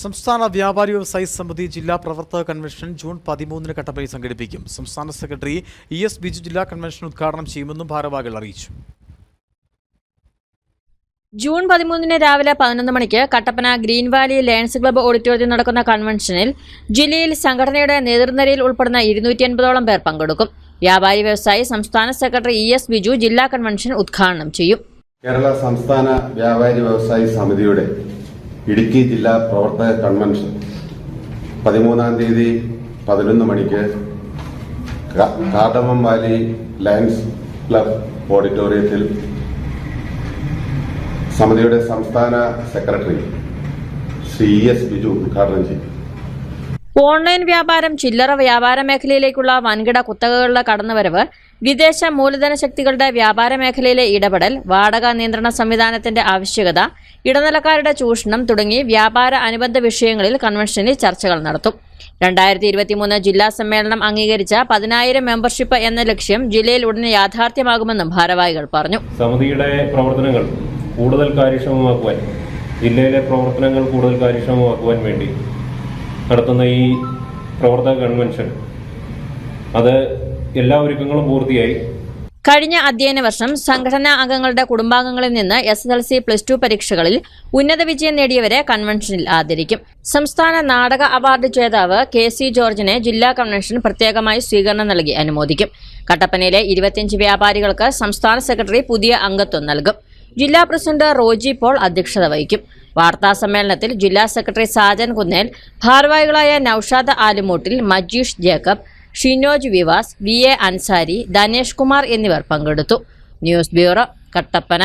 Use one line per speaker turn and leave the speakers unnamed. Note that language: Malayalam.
സംസ്ഥാന വ്യാപാരി വ്യവസായി സമിതി ജില്ലാ പ്രവർത്തക കൺവെൻഷൻ ജൂൺ പതിമൂന്നിന് കട്ടപ്പനയിൽ സംഘടിപ്പിക്കും. സംസ്ഥാന സെക്രട്ടറി ഇ എസ് ബിജു ജില്ലാ കൺവെൻഷൻ ഉദ്ഘാടനം ചെയ്യുമെന്നും ഭാരവാഹികൾ അറിയിച്ചു.
ജൂൺ പതിമൂന്നിന് രാവിലെ പതിനൊന്ന് മണിക്ക് Kattappana green valley lions club ഓഡിറ്റോറിയത്തിൽ നടക്കുന്ന കൺവെൻഷനിൽ ജില്ലയിൽ സംഘടനയുടെ നേതൃനിരയിൽ ഉൾപ്പെടുന്ന ഇരുന്നൂറ്റി അൻപതോളം പേർ പങ്കെടുക്കും. വ്യാപാരി വ്യവസായി സംസ്ഥാന സെക്രട്ടറി ഇ എസ് ബിജു ജില്ലാ കൺവെൻഷൻ ഉദ്ഘാടനം ചെയ്യും.
കേരള സംസ്ഥാന വ്യാപാരി വ്യവസായി സമിതിയുടെ ഇടുക്കി ജില്ലാ പ്രവർത്തക കൺവെൻഷൻ. പതിമൂന്നാം തീയതി പതിനൊന്ന് മണിക്ക് കാർഡമം വാലി ലയൺസ് ക്ലബ് ഓഡിറ്റോറിയത്തിൽ സമിതിയുടെ സംസ്ഥാന സെക്രട്ടറി ശ്രീ എസ് ബിജു ഉദ്ഘാടനം ചെയ്യും.
ഓൺലൈൻ വ്യാപാരം ചില്ലറ വ്യാപാര മേഖലയിലേക്കുള്ള വൻകിട കുത്തകകളുടെ കടന്നുവരവ് വിദേശ മൂലധന ശക്തികളുടെ വ്യാപാര മേഖലയിലെ ഇടപെടൽ വാടക നിയന്ത്രണ സംവിധാനത്തിന്റെ ആവശ്യകത ഇടനിലക്കാരുടെ ചൂഷണം തുടങ്ങി വ്യാപാര അനുബന്ധ വിഷയങ്ങളിൽ കൺവെൻഷനിൽ ചർച്ചകൾ നടത്തും. രണ്ടായിരത്തി ഇരുപത്തിമൂന്ന് ജില്ലാ സമ്മേളനം അംഗീകരിച്ച പതിനായിരം മെമ്പർഷിപ്പ് എന്ന ലക്ഷ്യം ജില്ലയിൽ ഉടനെ യാഥാർത്ഥ്യമാകുമെന്നും ഭാരവാഹികൾ പറഞ്ഞു.
സമിതിയുടെ പ്രവർത്തനങ്ങൾ കൂടുതൽ കാര്യക്ഷമമാക്കുവാൻ ജില്ലയിലെ പ്രവർത്തനങ്ങൾ കൂടുതൽ കാര്യക്ഷമമാക്കുവാൻ വേണ്ടി നടത്തുന്ന ഈ പ്രവർത്തക കൺവെൻഷൻ അത് എല്ലാ ഒരുക്കങ്ങളും പൂർത്തിയായി.
കഴിഞ്ഞ അധ്യയന വർഷം സംഘടനാ അംഗങ്ങളുടെ കുടുംബാംഗങ്ങളിൽ നിന്ന് S S L C plus two പരീക്ഷകളിൽ ഉന്നത വിജയം നേടിയവരെ കൺവെൻഷനിൽ ആദരിക്കും. സംസ്ഥാന നാടക അവാർഡ് ജേതാവ് കെ സി ജോർജിനെ ജില്ലാ കൺവെൻഷൻ പ്രത്യേകമായി സ്വീകരണം നൽകി അനുമോദിക്കും. കട്ടപ്പനയിലെ ഇരുപത്തിയഞ്ച് വ്യാപാരികൾക്ക് സംസ്ഥാന സെക്രട്ടറി പുതിയ അംഗത്വം നൽകും. ജില്ലാ പ്രസിഡന്റ് റോജി പോൾ അധ്യക്ഷത വഹിക്കും. വാർത്താ സമ്മേളനത്തിൽ ജില്ലാ സെക്രട്ടറി സാജൻ കുന്നേൽ ഭാരവാഹികളായ Noushad Alumoottil Majeesh Jacob Shinoj Vivas V A Ansari Danesh Kumar എന്നിവർ പങ്കെടുത്തു. News bureau Kattappana.